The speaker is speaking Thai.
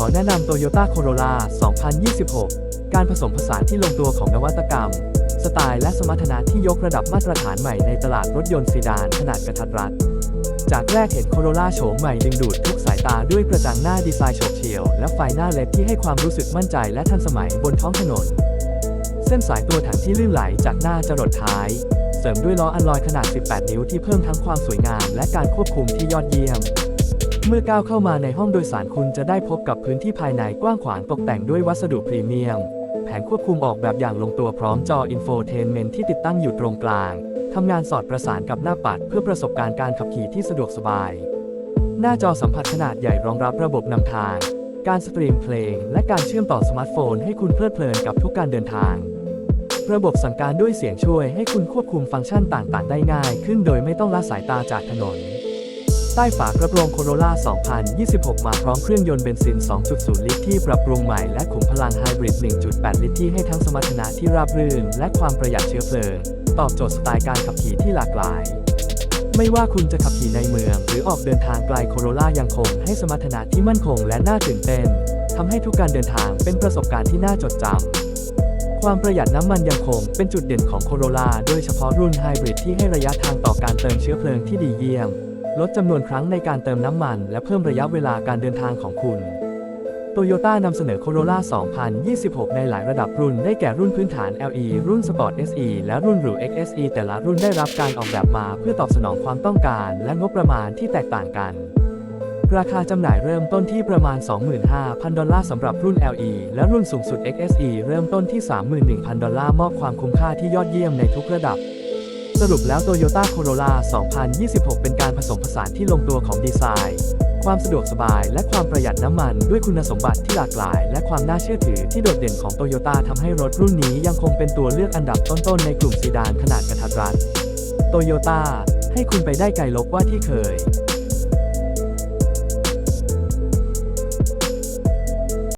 ขอแนะนำ Toyota Corolla 2026 การผสมผสานที่ลงตัวของนวัตกรรม สไตล์และสมรรถนะที่ยกระดับมาตรฐานใหม่ในตลาดรถยนต์ซีดานขนาดกระทัดรัด จากแรกเห็นโคโรล่าโฉมใหม่ดึงดูดทุกสายตาด้วยกระจังหน้าดีไซน์โฉบเฉี่ยว และไฟหน้าเลดที่ให้ความรู้สึกมั่นใจและทันสมัยบนท้องถนน เส้นสายตัวถังที่ลื่นไหลจากหน้าจรดท้าย เสริมด้วยล้ออัลลอยขนาด 18 นิ้วที่เพิ่มทั้งความสวยงามและการควบคุมที่ยอดเยี่ยม เมื่อก้าวเข้ามาในห้องโดยสารคุณจะได้พบกับพื้นที่ภายในกว้างขวางตกแต่งด้วยวัสดุพรีเมียม แผงควบคุมออกแบบอย่างลงตัวพร้อมจออินโฟเทนเมนที่ติดตั้งอยู่ตรงกลาง ทำงานสอดประสานกับหน้าปัดเพื่อประสบการณ์การขับขี่ที่สะดวกสบาย หน้าจอสัมผัสขนาดใหญ่รองรับระบบนำทาง การสตรีมเพลง และการเชื่อมต่อสมาร์ทโฟน ให้คุณเพลิดเพลินกับทุกการเดินทาง ระบบสั่งการด้วยเสียงช่วยให้คุณควบคุมฟังก์ชันต่างๆ ได้ง่าย ขึ้นโดยไม่ต้องละสายตาจากถนน ใต้ฝากระโปรงโคโรล่า 2026 มาพร้อมเครื่องยนต์เบนซิน 2.0 ลิตรที่ปรับปรุงใหม่และขุมพลังไฮบริด 1.8 ลิตรที่ให้ทั้งสมรรถนะที่ราบรื่น และความประหยัดเชื้อเพลิง ตอบโจทย์สไตล์การขับขี่ที่หลากหลาย ไม่ว่าคุณจะขับขี่ในเมือง หรือออกเดินทางไกลโคโรล่ายังคงให้สมรรถนะที่มั่นคงและน่าตื่นเต้นทำให้ทุกการเดินทางเป็นประสบการณ์ที่น่าจดจำความประหยัดน้ำมันยังคงเป็นจุดเด่นของโคโรล่าโดยเฉพาะรุ่นไฮบริดที่ให้ระยะทางต่อการเติมเชื้อเพลิงที่ดีเยี่ยม ลดจำนวนครั้งในการเติมน้ำมัน และเพิ่มระยะเวลาการเดินทางของคุณโตโยต้านำเสนอ Corolla 2026 ในหลายระดับรุ่น ได้แก่รุ่นพื้นฐาน LE รุ่น Sport SE และรุ่นหรู XSE แต่ละรุ่นได้รับการออกแบบมาเพื่อตอบสนองความต้องการ และงบประมาณที่แตกต่างกัน ราคาจำหน่ายเริ่มต้นที่ประมาณ 25,000 ดอลลาร์สำหรับรุ่น LE และรุ่นสูงสุด XSE เริ่มต้นที่ 31,000 ดอลลาร์มอบความคุ้มค่าที่ยอดเยี่ยมในทุกระดับ สรุปแล้ว Toyota Corolla 2026 เป็นการผสมผสานที่ลงตัวของดีไซน์ ความสะดวกสบายและความประหยัดน้ำมัน ด้วยคุณสมบัติที่หลากหลาย และความน่าเชื่อถือที่โดดเด่นของ Toyota ทำให้รถรุ่นนี้ยังคงเป็นตัวเลือกอันดับต้นๆ ในกลุ่มซีดานขนาดกระทัดรัด Toyota ให้คุณไปได้ไกลลบกว่าที่เคย